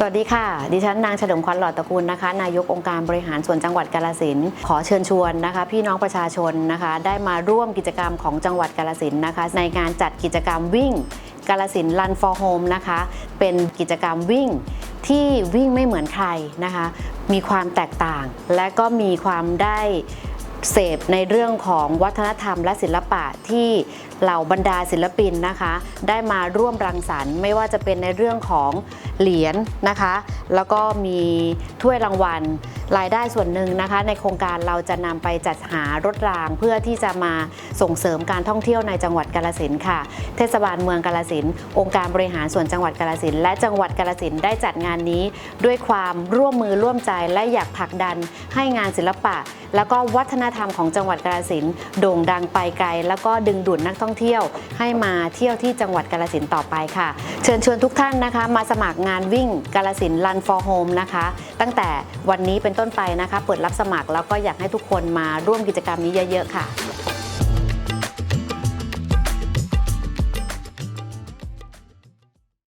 สวัสดีค่ะ ดิฉันนางเฉลิมขวัญหลอดตระกูลนะคะ นายกองค์การบริหารส่วนจังหวัดกาลสินขอเชิญชวนนะคะ พี่น้องประชาชนนะคะ ได้มาร่วมกิจกรรมของจังหวัดกาลสินนะคะ ในงานจัดกิจกรรมวิ่งกาลสินรัน for home นะคะ เป็นกิจกรรมวิ่งที่วิ่งไม่เหมือนใครนะคะ มีความแตกต่างและก็มีความได้ เสพในเรื่องของวัฒนธรรมและศิลปะที่เหล่าบรรดาศิลปินนะคะ ได้มาร่วมรังสรรค์ ไม่ว่าจะเป็นในเรื่องของเหรียญนะคะ แล้วก็มีถ้วยรางวัล รายได้ส่วนหนึ่งนะคะ ในโครงการเราจะนำไปจัดหารถรางเพื่อที่จะมาส่งเสริมการท่องเที่ยวในจังหวัดกาลสินค่ะ เทศบาลเมืองกาลสินองค์การบริหารส่วนจังหวัดกาลสินและจังหวัดกาลสินได้จัดงานนี้ ด้วยความร่วมมือร่วมใจและอยากผลักดันให้งานศิลปะ แล้วก็วัฒนธรรมของจังหวัดกาลสินโด่งดังไปไกล แล้วก็ดึงดูดนักท่องเที่ยว ให้มาเที่ยวที่จังหวัดกาลสินต่อไปค่ะ เชิญชวนทุกท่านนะคะ มาสมัครงานวิ่งกาลสินธุ์ Run for Home นะคะ ตั้งแต่วันนี้เป็นต้นไปนะคะ เปิดรับสมัครแล้วก็อยากให้ทุกคนมาร่วมกิจกรรมนี้เยอะ ๆ ค่ะ